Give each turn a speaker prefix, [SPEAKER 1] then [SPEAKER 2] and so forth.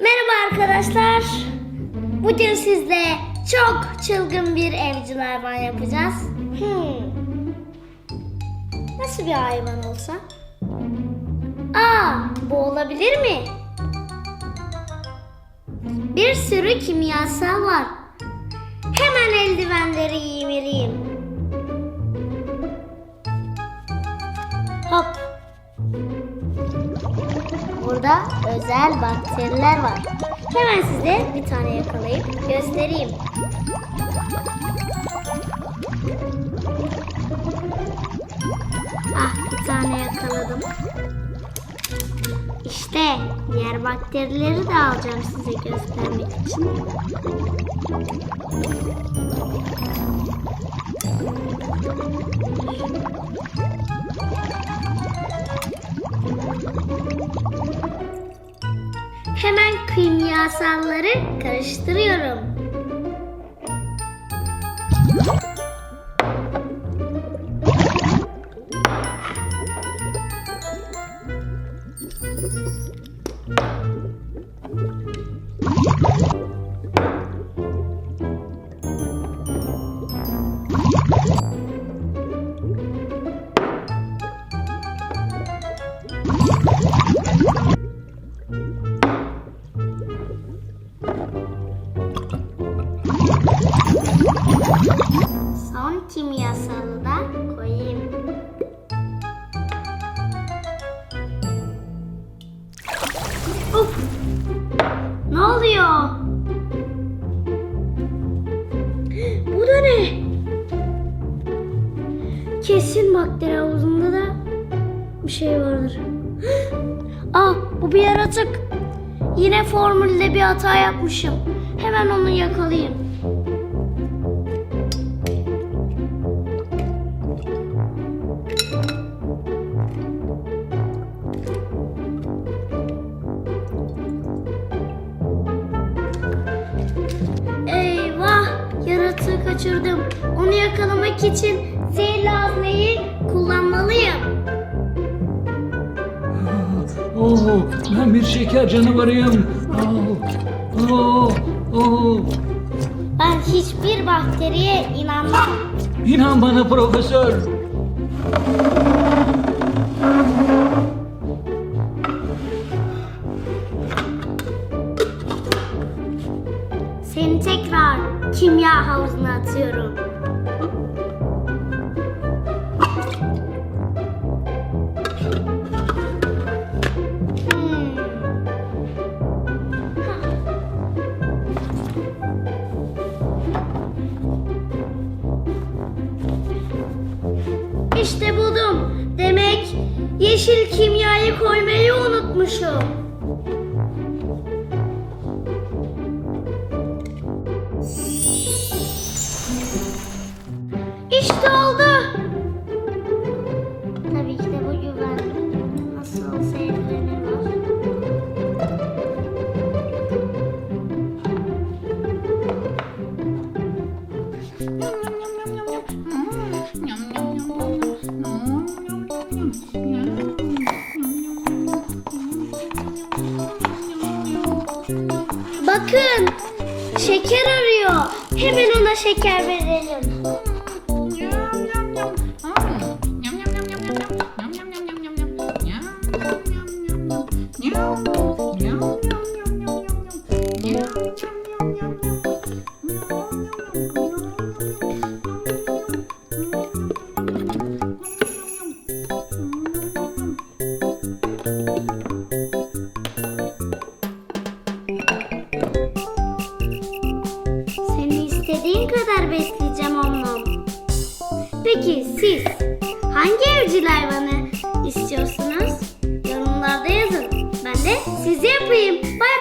[SPEAKER 1] Merhaba arkadaşlar. Bugün sizle çok çılgın bir evcil hayvan yapacağız. Hmm. Nasıl bir hayvan olsa? Aa, bu olabilir mi? Bir sürü kimyasal var. Hemen eldivenleri giymeliyim. Hop. Burada özel bakteriler var. Hemen size bir tane yakalayıp göstereyim. Ah bir tane yakaladım. İşte diğer bakterileri de alacağım size göstermek için. Hemen kimyasalları karıştırıyorum. Son kimyasalı da koyayım. Of! Ne oluyor? Bu da ne? Kesin bakteri havuzunda da bir şey vardır. Ah bu bir yaratık. Yine formülde bir hata yapmışım. Hemen onu yakalayayım. Eyvah! Yaratığı kaçırdım. Onu yakalamak için zehirli hazneyi kullanmalıyım.
[SPEAKER 2] Oh, ben bir şeker canavarıyım. Oh, oh,
[SPEAKER 1] Ben hiçbir bakteriye inanmam.
[SPEAKER 2] İnan bana profesör.
[SPEAKER 1] Seni tekrar kimya havuzuna atıyorum. İşte buldum. Demek yeşil kimyayı koymayı unutmuşum. Bakın şeker arıyor. Hemen ona şeker verelim. Hangi evcil hayvanı istiyorsunuz? Yorumlarda yazın. Ben de sizi yapayım. Bay.